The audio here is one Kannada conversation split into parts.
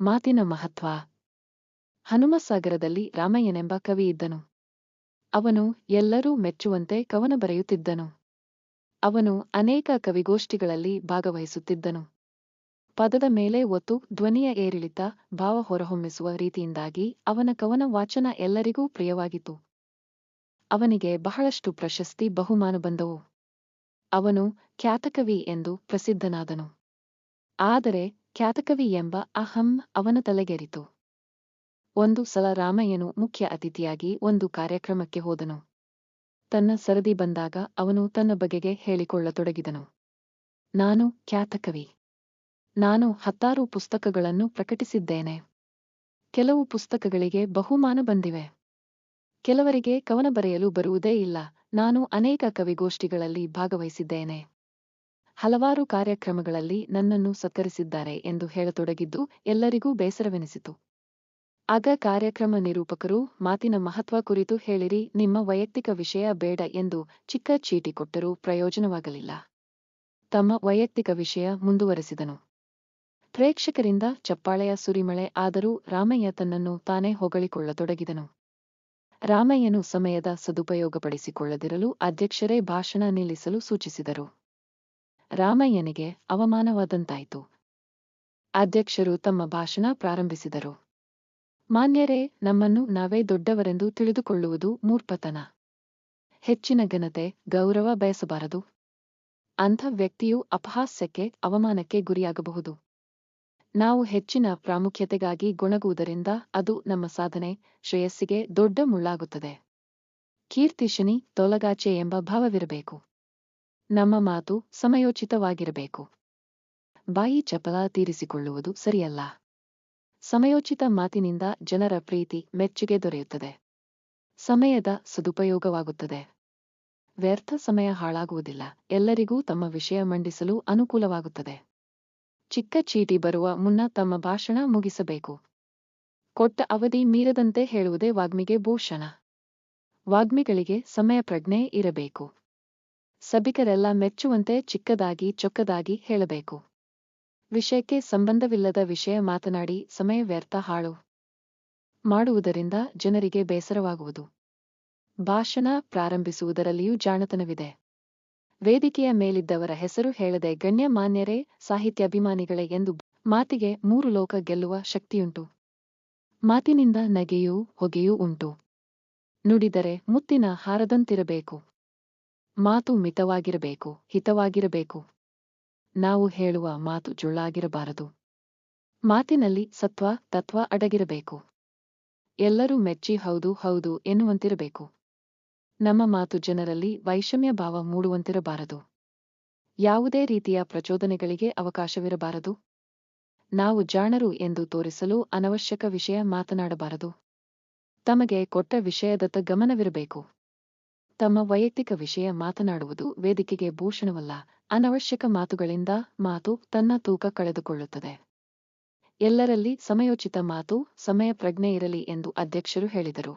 ಮಾತಿನ ಮಹತ್ವ. ಹನುಮಸಾಗರದಲ್ಲಿ ರಾಮಯ್ಯನೆಂಬ ಕವಿ ಇದ್ದನು. ಅವನು ಎಲ್ಲರೂ ಮೆಚ್ಚುವಂತೆ ಕವನ ಬರೆಯುತ್ತಿದ್ದನು. ಅವನು ಅನೇಕ ಕವಿಗೋಷ್ಠಿಗಳಲ್ಲಿ ಭಾಗವಹಿಸುತ್ತಿದ್ದನು. ಪದದ ಮೇಲೆ ಒತ್ತು ಧ್ವನಿಯ ಏರಿಳಿತ, ಭಾವ ಹೊರಹೊಮ್ಮಿಸುವ ರೀತಿಯಿಂದಾಗಿ ಅವನ ಕವನ ವಾಚನ ಎಲ್ಲರಿಗೂ ಪ್ರಿಯವಾಗಿತ್ತು. ಅವನಿಗೆ ಬಹಳಷ್ಟು ಪ್ರಶಸ್ತಿ ಬಹುಮಾನ ಬಂದವು. ಅವನು ಖ್ಯಾತಕವಿ ಎಂದು ಪ್ರಸಿದ್ಧನಾದನು. ಆದರೆ ಖ್ಯಾತಕವಿ ಎಂಬ ಅಹಂ ಅವನ ತಲೆಗೆರಿತು. ಒಂದು ಸಲ ರಾಮಯ್ಯನು ಮುಖ್ಯ ಅತಿಥಿಯಾಗಿ ಒಂದು ಕಾರ್ಯಕ್ರಮಕ್ಕೆ ಹೋದನು. ತನ್ನ ಸರದಿ ಬಂದಾಗ ಅವನು ತನ್ನ ಬಗೆಗೆ ಹೇಳಿಕೊಳ್ಳತೊಡಗಿದನು. ನಾನು ಖ್ಯಾತಕವಿ. ನಾನು ಹತ್ತಾರು ಪುಸ್ತಕಗಳನ್ನು ಪ್ರಕಟಿಸಿದ್ದೇನೆ. ಕೆಲವು ಪುಸ್ತಕಗಳಿಗೆ ಬಹುಮಾನ ಬಂದಿವೆ. ಕೆಲವರಿಗೆ ಕವನ ಬರೆಯಲು ಬರುವುದೇ ಇಲ್ಲ. ನಾನು ಅನೇಕ ಕವಿಗೋಷ್ಠಿಗಳಲ್ಲಿ ಭಾಗವಹಿಸಿದ್ದೇನೆ. ಹಲವಾರು ಕಾರ್ಯಕ್ರಮಗಳಲ್ಲಿ ನನ್ನನ್ನು ಸತ್ಕರಿಸಿದ್ದಾರೆ ಎಂದು ಹೇಳತೊಡಗಿದ್ದು ಎಲ್ಲರಿಗೂ ಬೇಸರವೆನಿಸಿತು. ಆಗ ಕಾರ್ಯಕ್ರಮ ನಿರೂಪಕರು, ಮಾತಿನ ಮಹತ್ವ ಕುರಿತು ಹೇಳಿರಿ, ನಿಮ್ಮ ವೈಯಕ್ತಿಕ ವಿಷಯ ಬೇಡ ಎಂದು ಚಿಕ್ಕ ಚೀಟಿ ಕೊಟ್ಟರೂ ಪ್ರಯೋಜನವಾಗಲಿಲ್ಲ. ತಮ್ಮ ವೈಯಕ್ತಿಕ ವಿಷಯ ಮುಂದುವರೆಸಿದನು. ಪ್ರೇಕ್ಷಕರಿಂದ ಚಪ್ಪಾಳೆಯ ಸುರಿಮಳೆ ಆದರೂ ರಾಮಯ್ಯ ತನ್ನನ್ನು ತಾನೇ ಹೊಗಳಿಕೊಳ್ಳತೊಡಗಿದನು. ರಾಮಯ್ಯನು ಸಮಯದ ಸದುಪಯೋಗಪಡಿಸಿಕೊಳ್ಳದಿರಲು ಅಧ್ಯಕ್ಷರೇ ಭಾಷಣ ನಿಲ್ಲಿಸಲು ಸೂಚಿಸಿದರು. ರಾಮಯ್ಯನಿಗೆ ಅವಮಾನವಾದಂತಾಯಿತು. ಅಧ್ಯಕ್ಷರು ತಮ್ಮ ಭಾಷಣ ಪ್ರಾರಂಭಿಸಿದರು. ಮಾನ್ಯರೇ, ನಮ್ಮನ್ನು ನಾವೇ ದೊಡ್ಡವರೆಂದು ತಿಳಿದುಕೊಳ್ಳುವುದು ಮೂರ್ಪತನ. ಹೆಚ್ಚಿನ ಘನತೆ, ಗೌರವ ಬಯಸಬಾರದು. ಅಂಥ ವ್ಯಕ್ತಿಯು ಅಪಹಾಸ್ಯಕ್ಕೆ, ಅವಮಾನಕ್ಕೆ ಗುರಿಯಾಗಬಹುದು. ನಾವು ಹೆಚ್ಚಿನ ಪ್ರಾಮುಖ್ಯತೆಗಾಗಿ ಗೊಣಗುವುದರಿಂದ ಅದು ನಮ್ಮ ಸಾಧನೆ, ಶ್ರೇಯಸ್ಸಿಗೆ ದೊಡ್ಡ ಮುಳ್ಳಾಗುತ್ತದೆ. ಕೀರ್ತಿಶನಿ, ತೊಲಗಾಚೆ ಎಂಬ ಭಾವವಿರಬೇಕು. ನಮ್ಮ ಮಾತು ಸಮಯೋಚಿತವಾಗಿರಬೇಕು. ಬಾಯಿ ಚಪಲ ತೀರಿಸಿಕೊಳ್ಳುವುದು ಸರಿಯಲ್ಲ. ಸಮಯೋಚಿತ ಮಾತಿನಿಂದ ಜನರ ಪ್ರೀತಿ ಮೆಚ್ಚುಗೆ ದೊರೆಯುತ್ತದೆ. ಸಮಯದ ಸದುಪಯೋಗವಾಗುತ್ತದೆ. ವ್ಯರ್ಥ ಸಮಯ ಹಾಳಾಗುವುದಿಲ್ಲ. ಎಲ್ಲರಿಗೂ ತಮ್ಮ ವಿಷಯ ಮಂಡಿಸಲು ಅನುಕೂಲವಾಗುತ್ತದೆ. ಚಿಕ್ಕ ಚೀಟಿ ಬರುವ ಮುನ್ನ ತಮ್ಮ ಭಾಷಣ ಮುಗಿಸಬೇಕು. ಕೊಟ್ಟ ಅವಧಿ ಮೀರದಂತೆ ಹೇಳುವುದೇ ವಾಗ್ಮಿಗೆ ಭೂಷಣ. ವಾಗ್ಮಿಗಳಿಗೆ ಸಮಯ ಪ್ರಜ್ಞೆ ಇರಬೇಕು. ಸಭಿಕರೆಲ್ಲ ಮೆಚ್ಚುವಂತೆ ಚಿಕ್ಕದಾಗಿ ಚೊಕ್ಕದಾಗಿ ಹೇಳಬೇಕು. ವಿಷಯಕ್ಕೆ ಸಂಬಂಧವಿಲ್ಲದ ವಿಷಯ ಮಾತನಾಡಿ ಸಮಯ ವ್ಯರ್ಥ ಹಾಳು ಮಾಡುವುದರಿಂದ ಜನರಿಗೆ ಬೇಸರವಾಗುವುದು. ಭಾಷಣ ಪ್ರಾರಂಭಿಸುವುದರಲ್ಲಿಯೂ ಜಾಣತನವಿದೆ. ವೇದಿಕೆಯ ಮೇಲಿದ್ದವರ ಹೆಸರು ಹೇಳದೆ ಗಣ್ಯ ಮಾನ್ಯರೇ ಸಾಹಿತ್ಯಾಭಿಮಾನಿಗಳೇ ಎಂದು ಮಾತಿಗೆ ಮೂರು ಲೋಕ ಗೆಲ್ಲುವ ಶಕ್ತಿಯುಂಟು. ಮಾತಿನಿಂದ ನಗೆಯೂ ಹೊಗೆಯೂ ಉಂಟು. ನುಡಿದರೆ ಮುತ್ತಿನ ಹಾರದಂತಿರಬೇಕು. ಮಾತು ಮಿತವಾಗಿರಬೇಕು, ಹಿತವಾಗಿರಬೇಕು. ನಾವು ಹೇಳುವ ಮಾತು ಜುಳ್ಳಾಗಿರಬಾರದು ಮಾತಿನಲ್ಲಿ ಸತ್ವ, ತತ್ವ ಅಡಗಿರಬೇಕು. ಎಲ್ಲರೂ ಮೆಚ್ಚಿ ಹೌದು ಹೌದು ಎನ್ನುವಂತಿರಬೇಕು. ನಮ್ಮ ಮಾತು ಜನರಲ್ಲಿ ವೈಷಮ್ಯ ಭಾವ ಮೂಡುವಂತಿರಬಾರದು. ಯಾವುದೇ ರೀತಿಯ ಪ್ರಚೋದನೆಗಳಿಗೆ ಅವಕಾಶವಿರಬಾರದು. ನಾವು ಜಾಣರು ಎಂದು ತೋರಿಸಲು ಅನವಶ್ಯಕ ವಿಷಯ ಮಾತನಾಡಬಾರದು. ತಮಗೆ ಕೊಟ್ಟ ವಿಷಯದತ್ತ ಗಮನವಿರಬೇಕು. ತಮ್ಮ ವೈಯಕ್ತಿಕ ವಿಷಯ ಮಾತನಾಡುವುದು ವೇದಿಕೆಗೆ ಭೂಷಣವಲ್ಲ, ಅನವಶ್ಯಕ ಮಾತುಗಳಿಂದ ಮಾತು ತನ್ನ ತೂಕ ಕಳೆದುಕೊಳ್ಳುತ್ತದೆ. ಎಲ್ಲರಲ್ಲಿ ಸಮಯೋಚಿತ ಮಾತು, ಸಮಯ ಪ್ರಜ್ಞೆ ಇರಲಿ ಎಂದು ಅಧ್ಯಕ್ಷರು ಹೇಳಿದರು.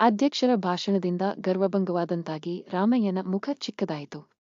ಅಧ್ಯಕ್ಷರ ಭಾಷಣದಿಂದ ಗರ್ವಭಂಗವಾದಂತಾಗಿ ರಾಮಯ್ಯನ ಮುಖ ಚಿಕ್ಕದಾಯಿತು.